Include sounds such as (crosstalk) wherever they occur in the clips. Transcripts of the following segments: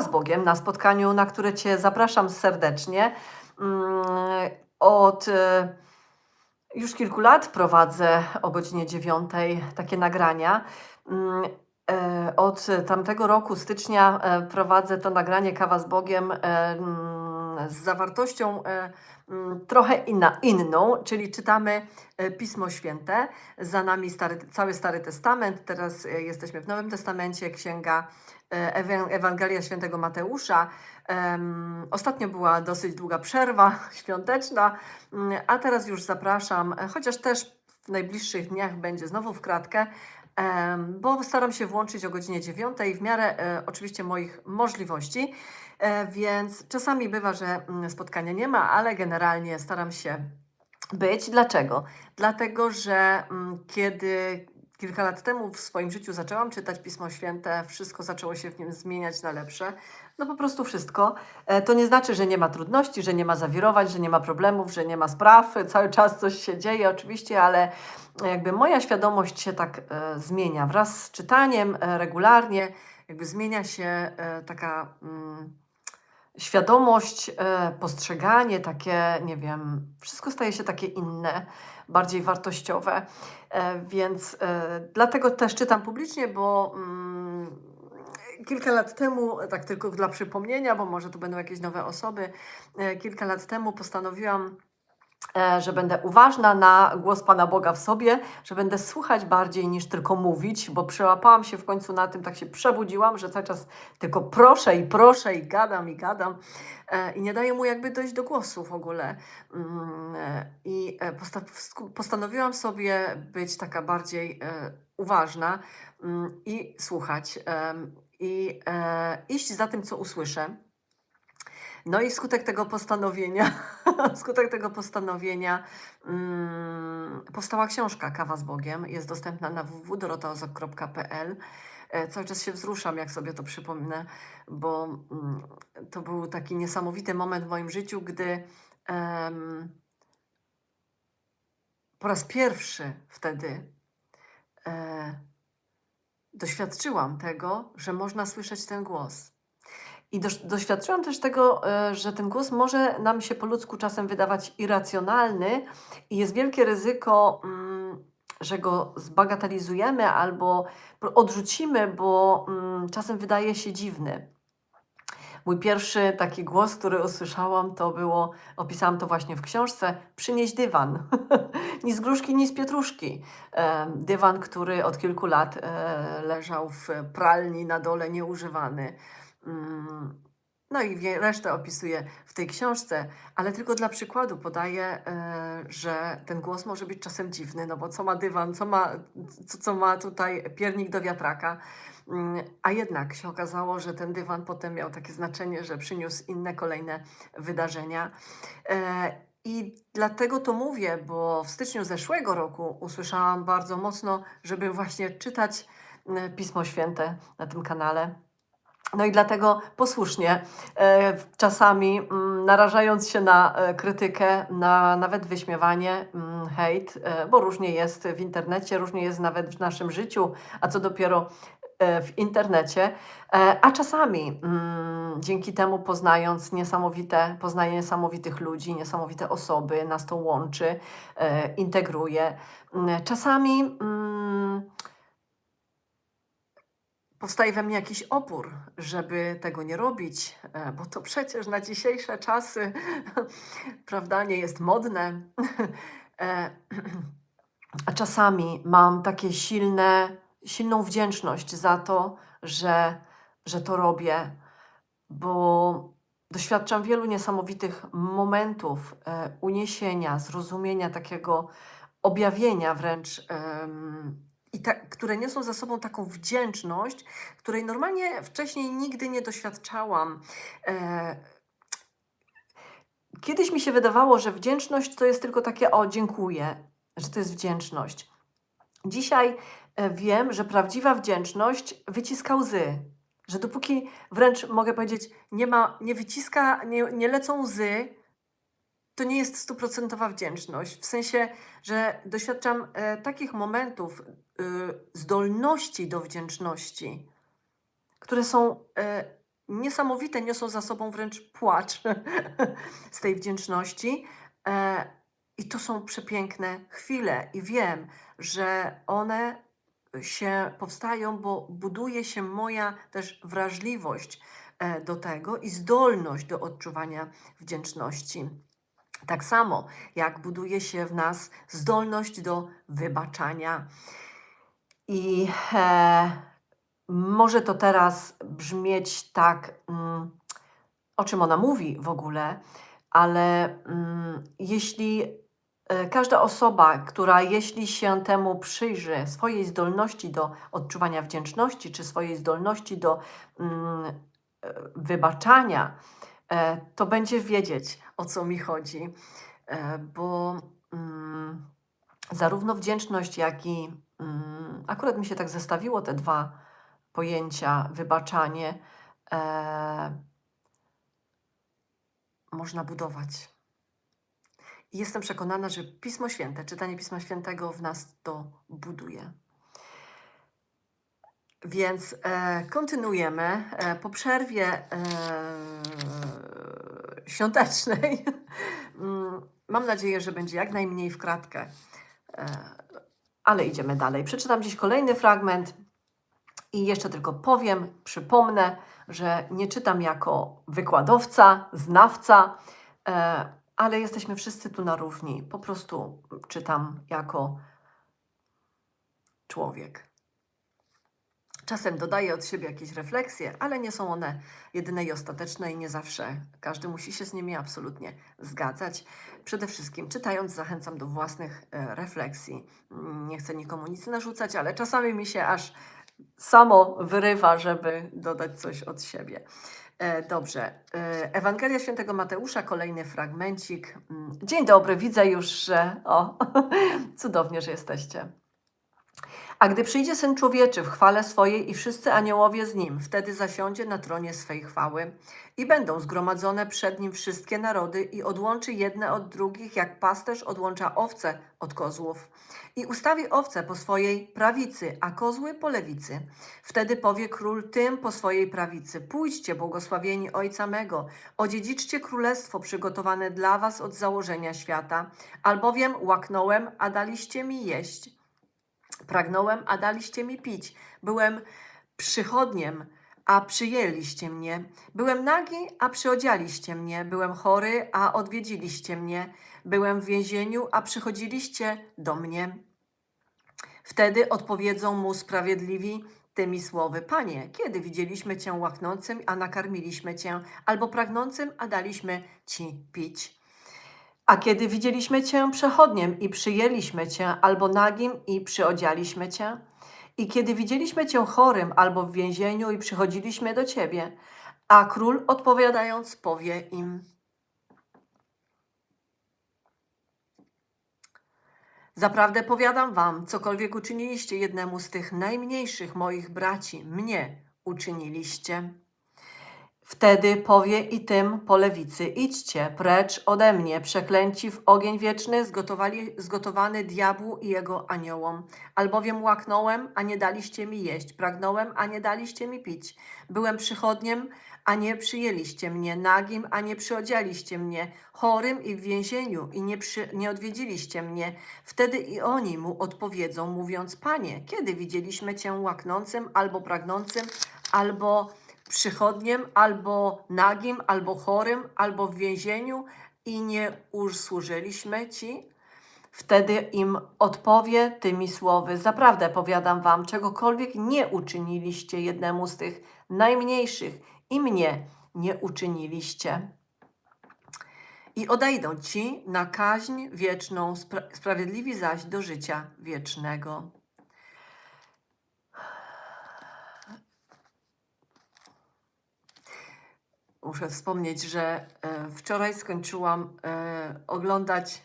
z Bogiem na spotkaniu, na które Cię zapraszam serdecznie. Mm, Od e, już kilku lat prowadzę o godzinie 9 takie nagrania. Mm, e, Od tamtego roku, stycznia, e, prowadzę to nagranie Kawa z Bogiem mm, z zawartością trochę inna, inną, czyli czytamy Pismo Święte. Za nami stary, cały Stary Testament, teraz jesteśmy w Nowym Testamencie, księga Ewangelia Świętego Mateusza. Ostatnio była dosyć długa przerwa (laughs) świąteczna, mm, a teraz już zapraszam, e, chociaż też w najbliższych dniach będzie znowu w kratkę, bo staram się włączyć o godzinie 9 w miarę e, oczywiście moich możliwości, e, więc czasami bywa, że mm, spotkania nie ma, ale generalnie staram się być. Dlaczego? Dlatego, że mm, kiedy kilka lat temu w swoim życiu zaczęłam czytać Pismo Święte, wszystko zaczęło się w nim zmieniać na lepsze. No po prostu wszystko. E, To nie znaczy, że nie ma trudności, że nie ma zawirowań, że nie ma problemów, że nie ma spraw. (laughs) Cały czas coś się dzieje oczywiście, ale jakby moja świadomość się tak e, zmienia. Wraz z czytaniem e, regularnie jakby zmienia się taka mm, świadomość, e, postrzeganie takie, nie wiem, wszystko staje się takie inne, bardziej wartościowe. E, Więc e, dlatego też czytam publicznie, bo mm, kilka lat temu, tak tylko dla przypomnienia, bo może tu będą jakieś nowe osoby, kilka lat temu postanowiłam, że będę uważna na głos Pana Boga w sobie, że będę słuchać bardziej niż tylko mówić, bo przełapałam się w końcu na tym, tak się przebudziłam, że cały czas tylko proszę i proszę i gadam i gadam e, i nie daję mu jakby dojść do głosu w ogóle. Mm, e, I e, postanowiłam sobie być taka bardziej e, uważna mm, i słuchać i e, iść za tym, co usłyszę. No i wskutek tego postanowienia, (laughs) wskutek tego postanowienia mm, powstała książka Kawa z Bogiem. Jest dostępna na www.dorotaozok.pl. E, Cały czas się wzruszam, jak sobie to przypomnę, bo mm, to był taki niesamowity moment w moim życiu, gdy em, po raz pierwszy wtedy e, doświadczyłam tego, że można słyszeć ten głos. I doświadczyłam też tego, e, że ten głos może nam się po ludzku czasem wydawać irracjonalny i jest wielkie ryzyko, mm, że go zbagatelizujemy albo odrzucimy, bo mm, czasem wydaje się dziwny. Mój pierwszy taki głos, który usłyszałam, to było, opisałam to właśnie w książce, przynieś dywan. (laughs) ni z gruszki, ni z pietruszki. E, Dywan, który od kilku lat e, leżał w pralni na dole, nieużywany. Mm, No i resztę opisuję w tej książce, ale tylko dla przykładu podaję, e, że ten głos może być czasem dziwny, no bo co ma dywan, co ma, co, co ma tutaj piernik do wiatraka. Mm, A jednak się okazało, że ten dywan potem miał takie znaczenie, że przyniósł inne kolejne wydarzenia. E, I dlatego to mówię, bo w styczniu zeszłego roku usłyszałam bardzo mocno, żeby właśnie czytać e, Pismo Święte na tym kanale. No i dlatego posłusznie, e, czasami mm, narażając się na e, krytykę, na nawet wyśmiewanie, mm, hejt, e, bo różnie jest w internecie, różnie jest nawet w naszym życiu, a co dopiero w internecie, a czasami mm, dzięki temu poznając niesamowite, poznaję niesamowitych ludzi, niesamowite osoby, nas to łączy, integruje. Czasami powstaje we mnie jakiś opór, żeby tego nie robić, e, bo to przecież na dzisiejsze czasy, (laughs) prawda, nie jest modne. (laughs) E, (clears throat) A czasami mam takie silne, silną wdzięczność za to, że, że to robię, bo doświadczam wielu niesamowitych momentów e, uniesienia, zrozumienia, takiego objawienia wręcz, i ta, które niosą za sobą taką wdzięczność, której normalnie wcześniej nigdy nie doświadczałam. E, kiedyś mi się wydawało, że wdzięczność to jest tylko takie o dziękuję, że to jest wdzięczność. Dzisiaj e, wiem, że prawdziwa wdzięczność wyciska łzy. Że dopóki wręcz mogę powiedzieć, nie ma, nie wyciska, nie, nie lecą łzy, to nie jest stuprocentowa wdzięczność. W sensie, że doświadczam e, takich momentów y, zdolności do wdzięczności, które są e, niesamowite, niosą za sobą wręcz płacz (laughs) z tej wdzięczności. E, I to są przepiękne chwile, i wiem, że one się powstają, bo buduje się moja też wrażliwość e, do tego i zdolność do odczuwania wdzięczności. Tak samo jak buduje się w nas zdolność do wybaczania. I e, może to teraz brzmieć tak, mm, o czym ona mówi w ogóle, ale mm, jeśli e, każda osoba, która jeśli się temu przyjrzy, swojej zdolności do odczuwania wdzięczności, czy swojej zdolności do mm, e, wybaczania, e, to będzie wiedzieć, o co mi chodzi, e, bo mm, zarówno wdzięczność, jak i mm, akurat mi się tak zestawiło te dwa pojęcia, wybaczanie, e, można budować. Jestem przekonana, że Pismo Święte, czytanie Pisma Świętego w nas to buduje. Więc e, kontynuujemy e, po przerwie e, świątecznej. (laughs) Mm, Mam nadzieję, że będzie jak najmniej w kratkę, e, ale idziemy dalej. Przeczytam dziś kolejny fragment i jeszcze tylko powiem, przypomnę, że nie czytam jako wykładowca, znawca, e, ale jesteśmy wszyscy tu na równi. Po prostu czytam jako człowiek. Czasem dodaję od siebie jakieś refleksje, ale nie są one jedyne i ostateczne i nie zawsze każdy musi się z nimi absolutnie zgadzać. Przede wszystkim czytając zachęcam do własnych e, refleksji. Nie chcę nikomu nic narzucać, ale czasami mi się aż samo wyrywa, żeby dodać coś od siebie. E, Dobrze. E, Ewangelia Świętego Mateusza, kolejny fragmencik. Mm, Dzień dobry, widzę już, że. O, (laughs) cudownie, że jesteście. A gdy przyjdzie Syn Człowieczy w chwale swojej i wszyscy aniołowie z Nim, wtedy zasiądzie na tronie swej chwały i będą zgromadzone przed Nim wszystkie narody i odłączy jedne od drugich, jak pasterz odłącza owce od kozłów. I ustawi owce po swojej prawicy, a kozły po lewicy. Wtedy powie król tym po swojej prawicy, pójdźcie, błogosławieni Ojca mego, odziedziczcie królestwo przygotowane dla was od założenia świata, albowiem łaknąłem, a daliście mi jeść. Pragnąłem, a daliście mi pić. Byłem przychodniem, a przyjęliście mnie. Byłem nagi, a przyodzialiście mnie. Byłem chory, a odwiedziliście mnie. Byłem w więzieniu, a przychodziliście do mnie. Wtedy odpowiedzą mu sprawiedliwi tymi słowy: Panie, kiedy widzieliśmy Cię łaknącym, a nakarmiliśmy Cię, albo pragnącym, a daliśmy Ci pić? A kiedy widzieliśmy Cię przechodniem i przyjęliśmy Cię, albo nagim i przyodzialiśmy Cię? I kiedy widzieliśmy Cię chorym albo w więzieniu i przychodziliśmy do Ciebie? A król odpowiadając powie im: Zaprawdę powiadam wam, cokolwiek uczyniliście jednemu z tych najmniejszych moich braci, mnie uczyniliście. Wtedy powie i tym po lewicy: Idźcie precz ode mnie, przeklęci w ogień wieczny, zgotowali, zgotowany diabłu i jego aniołom. Albowiem łaknąłem, a nie daliście mi jeść, pragnąłem, a nie daliście mi pić. Byłem przychodniem, a nie przyjęliście mnie, nagim, a nie przyodzialiście mnie, chorym i w więzieniu, i nie, przy, nie odwiedziliście mnie. Wtedy i oni mu odpowiedzą, mówiąc: Panie, kiedy widzieliśmy cię łaknącym, albo pragnącym, albo przychodniem, albo nagim, albo chorym, albo w więzieniu i nie usłużyliśmy Ci? Wtedy im odpowie tymi słowy: Zaprawdę powiadam wam, czegokolwiek nie uczyniliście jednemu z tych najmniejszych, i mnie nie uczyniliście. I odejdą ci na kaźń wieczną, spra- sprawiedliwi zaś do życia wiecznego. Muszę wspomnieć, że e, wczoraj skończyłam e, oglądać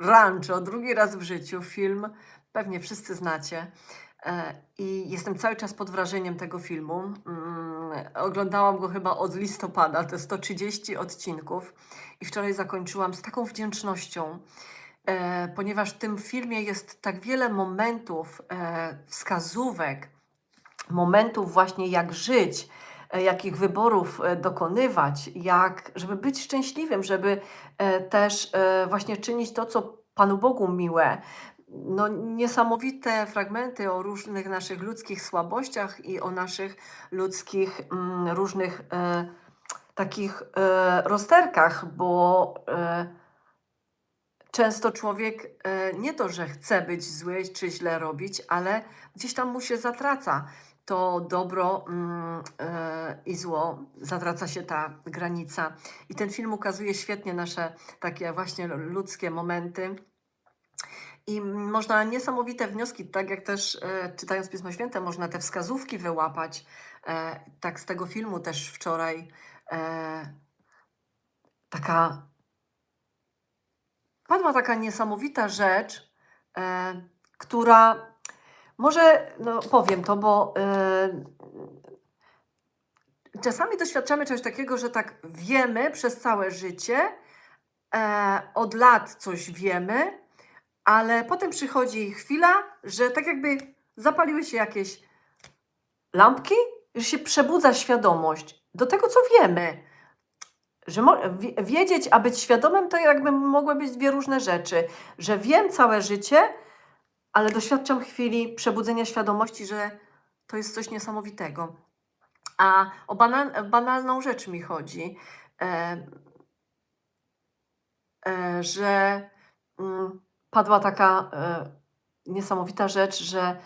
Rancho drugi raz w życiu, film, pewnie wszyscy znacie. E, I jestem cały czas pod wrażeniem tego filmu. Mm, Oglądałam go chyba od listopada, te 130 odcinków. I wczoraj zakończyłam z taką wdzięcznością, ponieważ w tym filmie jest tak wiele momentów, wskazówek, momentów właśnie jak żyć jakich wyborów e, dokonywać, jak, żeby być szczęśliwym, żeby e, też e, właśnie czynić to, co Panu Bogu miłe. No, niesamowite fragmenty o różnych naszych ludzkich słabościach i o naszych ludzkich mm, różnych e, takich e, rozterkach, bo e, często człowiek e, nie to, że chce być zły czy źle robić, ale gdzieś tam mu się zatraca to dobro mm, e, i zło, zatraca się ta granica. I ten film ukazuje świetnie nasze takie właśnie ludzkie momenty. I można niesamowite wnioski, tak jak też e, czytając Pismo Święte, można te wskazówki wyłapać. E, tak z tego filmu też wczoraj taka padła taka niesamowita rzecz, która może, no powiem to, bo e, czasami doświadczamy czegoś takiego, że tak wiemy przez całe życie, e, od lat coś wiemy, ale potem przychodzi chwila, że tak jakby zapaliły się jakieś lampki, że się przebudza świadomość do tego, co wiemy. Że wiedzieć, a być świadomym, to jakby mogły być dwie różne rzeczy. Że wiem całe życie, ale doświadczam chwili przebudzenia świadomości, że to jest coś niesamowitego. A o banal, banalną rzecz mi chodzi, e, e, że mm, padła taka e, niesamowita rzecz, że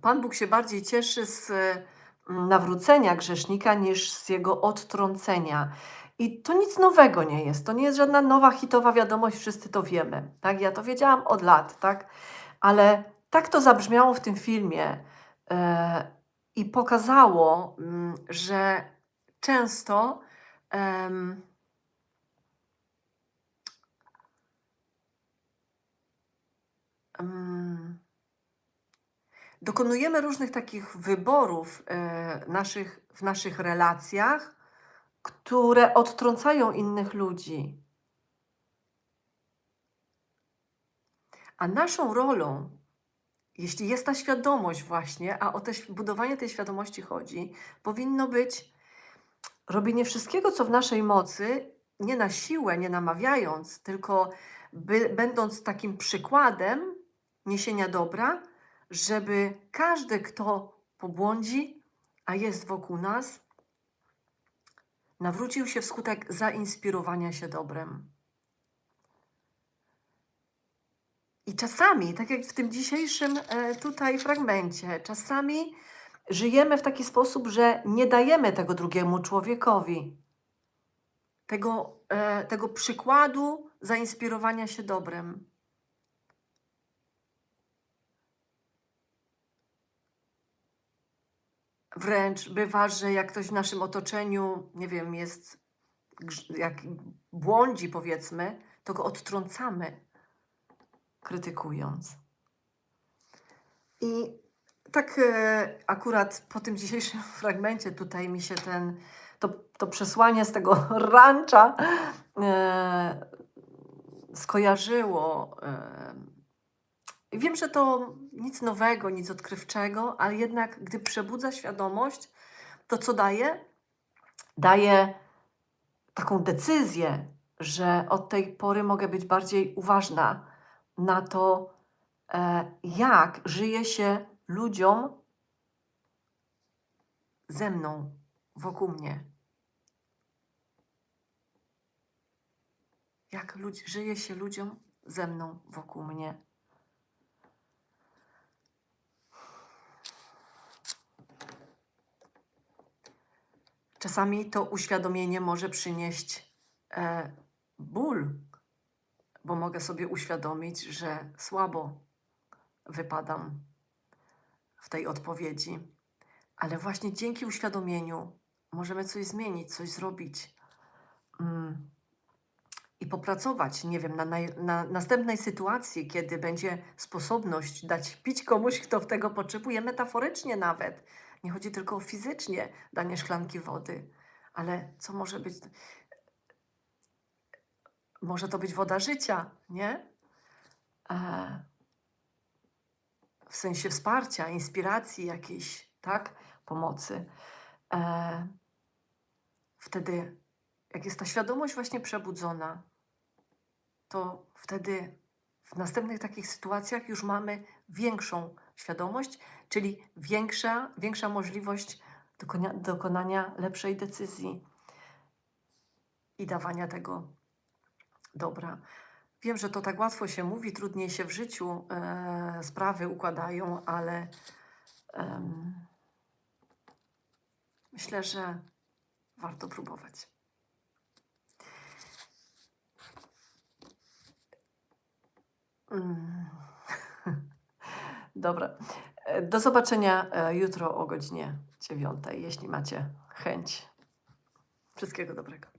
Pan Bóg się bardziej cieszy z mm, nawrócenia grzesznika niż z jego odtrącenia. I to nic nowego nie jest. To nie jest żadna nowa hitowa wiadomość, wszyscy to wiemy. Tak? Ja to wiedziałam od lat, tak? Ale tak to zabrzmiało w tym filmie e, i pokazało, mm, że często mm, dokonujemy różnych takich wyborów e, naszych, w naszych relacjach, które odtrącają innych ludzi. A naszą rolą, jeśli jest ta świadomość właśnie, a o te, budowanie tej świadomości chodzi, powinno być robienie wszystkiego, co w naszej mocy, nie na siłę, nie namawiając, tylko by, będąc takim przykładem niesienia dobra, żeby każdy, kto pobłądzi, a jest wokół nas, nawrócił się wskutek zainspirowania się dobrem. I czasami, tak jak w tym dzisiejszym e, tutaj fragmencie, czasami żyjemy w taki sposób, że nie dajemy tego drugiemu człowiekowi, tego, e, tego przykładu zainspirowania się dobrem. Wręcz bywa, że jak ktoś w naszym otoczeniu, nie wiem, jest, jak błądzi powiedzmy, to go odtrącamy, krytykując. I tak e, akurat po tym dzisiejszym (laughs) fragmencie tutaj mi się ten, to, to przesłanie z tego (laughs) rancza e, skojarzyło. E, wiem, że to nic nowego, nic odkrywczego, ale jednak gdy przebudza świadomość, to co daje? Daje taką decyzję, że od tej pory mogę być bardziej uważna na to, e, jak żyje się ludziom ze mną, wokół mnie. Jak ludzi, żyje się ludziom ze mną, wokół mnie. Czasami to uświadomienie może przynieść e, ból, bo mogę sobie uświadomić, że słabo wypadam w tej odpowiedzi. Ale właśnie dzięki uświadomieniu możemy coś zmienić, coś zrobić mm, i popracować, nie wiem, na, na następnej sytuacji, kiedy będzie sposobność dać pić komuś, kto tego potrzebuje, metaforycznie nawet. Nie chodzi tylko o fizycznie danie szklanki wody, ale co może być? Może to być woda życia, nie? E, w sensie wsparcia, inspiracji jakiejś, tak? Pomocy. E, wtedy, jak jest ta świadomość właśnie przebudzona, to wtedy w następnych takich sytuacjach już mamy większą świadomość, czyli większa, większa możliwość dokonia, dokonania lepszej decyzji i dawania tego dobra. Wiem, że to tak łatwo się mówi, trudniej się w życiu e, sprawy układają, ale myślę, że warto próbować. Mm. Dobra. E, Do zobaczenia e, jutro o godzinie dziewiątej, jeśli macie chęć. Wszystkiego dobrego.